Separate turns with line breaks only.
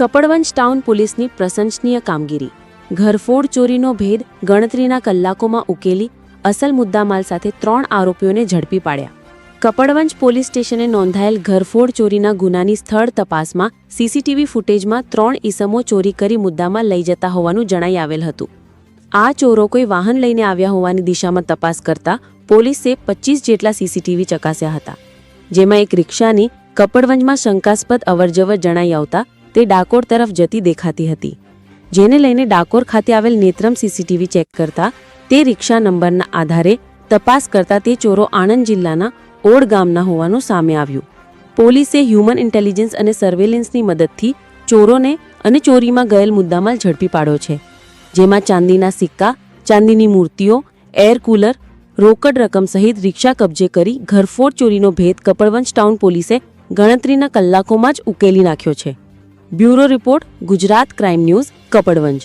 Kapadvanj town પોલીસની પ્રશંસનીય કામગીરી. ઘરફોડ ચોરીનો ભેદ ગણતરીના કલાકોમાં ઉકેલી અસલ મુદ્દામાલ સાથે ત્રણ આરોપીઓને ઝડપી પાડ્યા. કપડવંજ પોલીસ સ્ટેશને નોંધાયેલ ઘરફોડ ચોરીના ગુનાની સ્થળ તપાસમાં સીસીટીવી ફૂટેજમાં ત્રણ ઈસમો ચોરી કરી મુદ્દામાં લઈ જતા હોવાનું જણાઈ આવેલ હતું. આ ચોરો કોઈ વાહન લઈને આવ્યા હોવાની દિશામાં તપાસ કરતા પોલીસે પચીસ જેટલા સીસીટીવી ચકાસ્યા હતા. જેમાં એક રિક્ષાની કપડવંજમાં શંકાસ્પદ અવરજવર જણાઈ આવતા તે ડાકોર તરફ જતી દેખાતી હતી. જેને લઈને ડાકોર ખાતે આવેલ નેત્રમ સીસીટીવી ચેક કરતા તે રિક્ષા નંબરના આધારે તપાસ કરતા તે ચોરો આણંદ જિલ્લાના ઓડ ગામના હોવાનું સામે આવ્યું. પોલીસે હ્યુમન ઇન્ટેલિજન્સ અને સર્વેલન્સની મદદથી ચોરોને અને ચોરીમાં ગયેલ મુદ્દામાલ ઝડપી પાડ્યો છે. જેમાં ચાંદીના સિક્કા, ચાંદીની મૂર્તિઓ, એર કુલર, રોકડ રકમ સહિત રિક્ષા કબજે કરી ઘરફોડ ચોરીનો ભેદ કપડવંશ ટાઉન પોલીસે ગણતરીના કલાકોમાં જ ઉકેલી નાખ્યો છે. Bureau report Gujarat crime news Kapadvanj